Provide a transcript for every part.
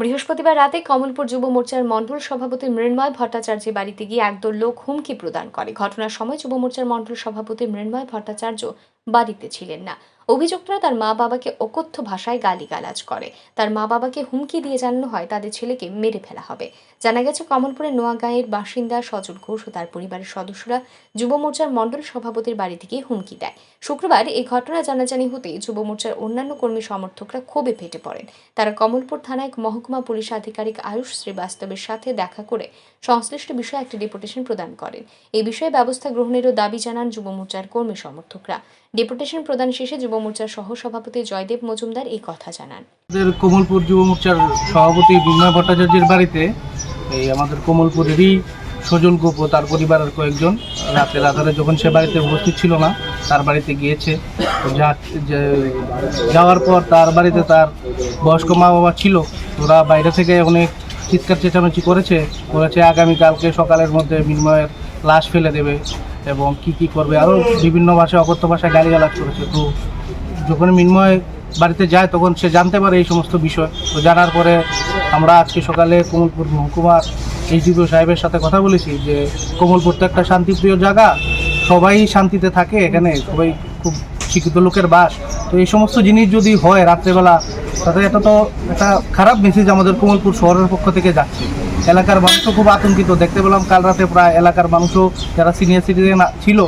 বৃহস্পতিবার রাতে কমলপুর যুব মোর্চার মণ্ডল সভাপতি মৃন্ময় ভট্টাচার্যের বাড়িতে গিয়ে একদল লোক হুমকি প্রদান করে। ঘটনার সময় যুব মোর্চার মণ্ডল সভাপতি মৃন্ময় ভট্টাচার্য বাড়িতে ছিলেন না। অভিযুক্তরা তার মা বাবাকে অকথ্য ভাষায় গালিগালাজ করে। তার মা বাবাকে হুমকি দিয়ে জানানো হয়, তাদের ছেলেকে মেরে ফেলা হবে। জানা গেছে, কমলপুরের নোয়াগাঁয়ের বাসিন্দা সজল ঘোষ ও তার পরিবারের সদস্যরা যুব মোর্চার মণ্ডল সভাপতির বাড়ি থেকে হুমকি দেয়। শুক্রবার এই ঘটনা জানাজানি হতেই যুব মোর্চার অন্যান্য কর্মী সমর্থকরা ক্ষোভে ফেটে পড়েন। তারা কমলপুর থানায় মহকুমা পুলিশ আধিকারিক আয়ুষ শ্রীবাস্তবের সাথে দেখা করে সংশ্লিষ্ট বিষয়ে একটি ডেপুটেশন প্রদান করেন। এই বিষয়ে ব্যবস্থা গ্রহণেরও দাবি জানান যুব মোর্চার কর্মী সমর্থকরা। ডেপুটেশন প্রদান শেষে যুব মোর্চার সহ সভাপতি জয়দেব মজুমদার এই কথা জানান। কমলপুর যুব মোর্চার সভাপতি বিনয় ভট্টাচার্যের বাড়িতে এই আমাদের কমলপুরেরই সজল গোপ, তার পরিবারের কয়েকজন রাতের আধারে যখন সে বাড়িতে উপস্থিত ছিল না, তার বাড়িতে গিয়েছে। যাওয়ার পর তার বাড়িতে তার বয়স্ক মা বাবা ছিল। ওরা বাইরে থেকে অনেক চিৎকার চেঁচামেচি করেছে বলেছে আগামীকালকে সকালের মধ্যে বিনিময়ের লাশ ফেলে দেবে। এবং কি কি করবে? আরও বিভিন্ন ভাষায়, অকথ্য ভাষায় গালিগালাজ করেছে। তো যখন মিন্ময় বাড়িতে যায়, তখন সে জানতে পারে এই সমস্ত বিষয়। তো জানার পরে আমরা আজকে সকালে কমলপুর মহকুমার এইচডিপিও সাহেবের সাথে কথা বলেছি যে, কমলপুর তো একটা শান্তিপ্রিয় জায়গা। সবাই শান্তিতে থাকে এখানে। সবাই খুব শিক্ষিত লোকের বাস। তো এই সমস্ত জিনিস যদি হয় রাত্রেবেলা, তাতে এটা তো একটা খারাপ মেসেজ আমাদের কমলপুর শহরের পক্ষ থেকে যাচ্ছে। এলাকার মানুষও খুব আতঙ্কিত। দেখতে পেলাম কাল রাতে প্রায় এলাকার মানুষও যারা সিনিয়র সিটিজেন ছিল,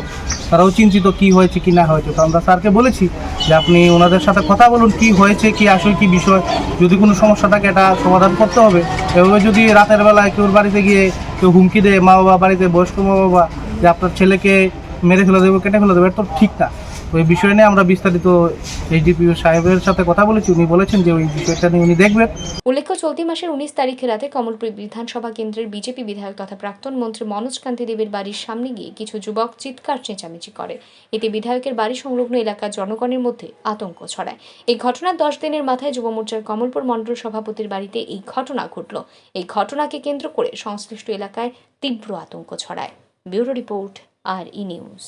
তারাও চিন্তিত কি হয়েছে, কি না হয়েছে। তো আমরা স্যারকে বলেছি যে আপনি ওনাদের সাথে কথা বলুন, কি হয়েছে, কি আসলে, কি বিষয়। যদি কোনো সমস্যা থাকে এটা সমাধান করতে হবে। এভাবে যদি রাতের বেলায় কেউ বাড়িতে গিয়ে কেউ হুমকি দেয় মা বাবা বাড়িতে বয়স্ক মা বাবা যে আপনার ছেলেকে মেরে ফেলে দেবো, কেটে ফেলে দেবো, এটা তো ঠিক না। এই বিষয় নিয়ে আমরা বিস্তারিত এইচডিপিও সাহেবের সাথে কথা বলেছি। উনি বলেছেন যে ওই বিষয়টা নিয়ে উনি দেখবেন। উল্লেখ্য, চলতি মাসের উনিশ তারিখে রাতে কমলপুর বিধানসভা কেন্দ্রের বিজেপি বিধায়ক তথা প্রাক্তন মন্ত্রী মনোজ কান্তি দেবের বাড়ির সামনে গিয়ে কিছু যুবক চিৎকার চেঁচামেচি করে। এতে বিধায়কের বাড়ি সংলগ্ন এলাকার জনগণের মধ্যে আতঙ্ক ছড়ায়। এই ঘটনার দশ দিনের মাথায় যুব মোর্চার কমলপুর মণ্ডল সভাপতির বাড়িতে এই ঘটনা ঘটল। এই ঘটনাকে কেন্দ্র করে সংশ্লিষ্ট এলাকায় তীব্র আতঙ্ক ছড়ায়। Bureau report, R E news.